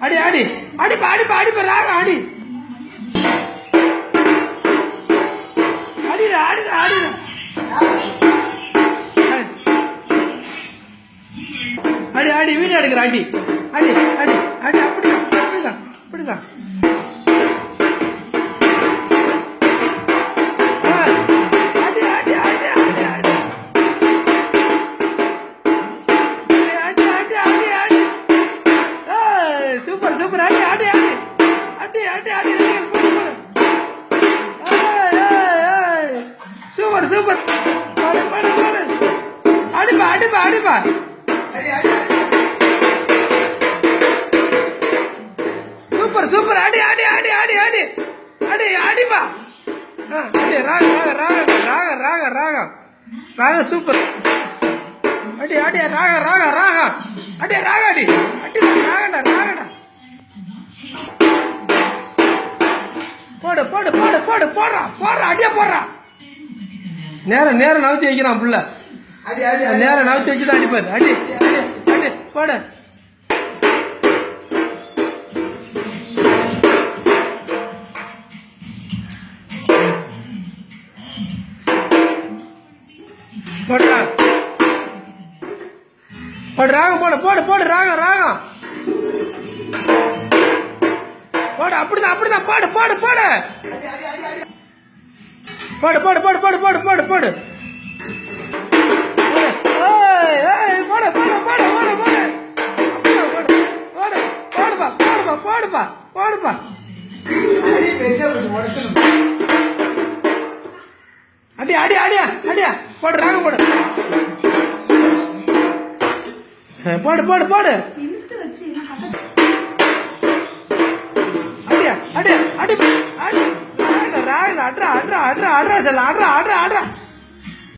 அடி அடி அடி அடிப்பா அடிப்பா அடிப்பா ராக அடி. அடிடா அடிடா அடிடா. அடி அடி வீடு அடிக்கிற அடி அடி அடி அடி அப்படிதான் அப்படிதான் அப்படிதான். அடி அடி சூப்பர் சூப்பர். பாடு பாடு பாடு. அடிப்பா அடிப்பா அடிப்பா. அடி அடி சூப்பர் சூப்பர். அடி அடி அடி அடி அடி. அடி அடிப்பா. அடி ராக ராக ராக ராக ராக ராக ராக சூப்பர். அடி அடி ராக ராக ராக அடி ராக அடி. போடு போடு போடு போடு போடுறா போடுறா அடியே போடுறா. நேரம் நேரம் நவுத்தி வைக்கிறான் புள்ள. நேரம் நவுத்தி வச்சு தான் அடிப்பார் அடி அடி அடி போடு. போடுறா. போடு ராகம் போடு போடு போடு ராகம் ராகம். போடு அப்படிதான் அப்படிதான் போடு போடு போடு போடு போடு போடு போடு போடு போடு போடு ஏய், போடு போடு போடு போடுப்பா போடுப்பா அடி அடி அடியா அடியா போடு ராகம் போடு போடு போடு போடு அட்ரா அட்ரா அட்ரா அட்ரா செல்ல அட்ரா அட்ரா அட்ரா